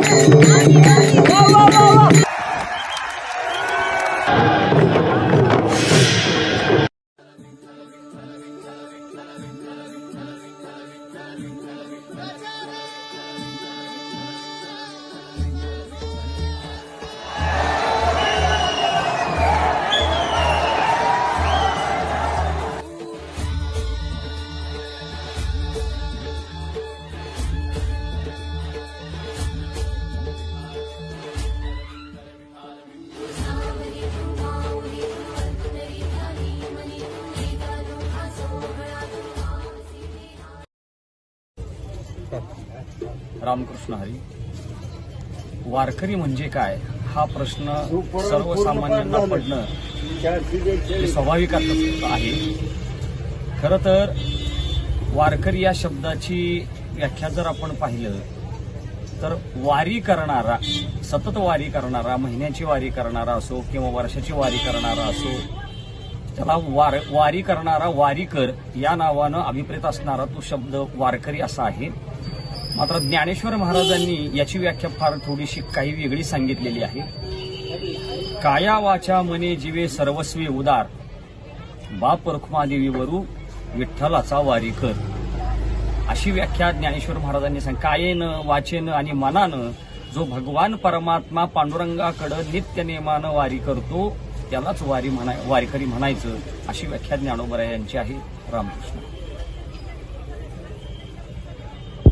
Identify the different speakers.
Speaker 1: Música Ramakrishna Hari. वारकरी म्हणजे काय? हा प्रश्न सर्वसामान्यांना पडणं हे स्वाभाविकच आहे. खरं तर वारकरी या शब्दाची व्याख्या जर आपण पाहिलं तर वारी करणारा सतत वारी करणारा महिन्याची वारी करणारा असो किंवा वर्षाची वारी करणारा असो त्याला वार वारी करणारा वारीकर या नावानं अभिप्रेत असणारा तो शब्द वारकरी असा आहे. मात्र ज्ञानेश्वर महाराजांनी याची व्याख्या फार थोडीशी काही वेगळी सांगितलेली आहे. काया वाचा मने जीवे सर्वस्वी उदार. बाप रखुमादेवी वरू विठ्ठलाचा वारीकर. अशी व्याख्या ज्ञानेश्वर महाराजांनी सांग कायेनं वाचेनं आणि मनानं जो भगवान परमात्मा पांडुरंगाकडं नित्य नेमानं वारी करतो त्यालाच वारी म्हणा वारीकरी म्हणायचं अशी व्याख्या ज्ञानोबरा यांची आहे रामकृष्ण.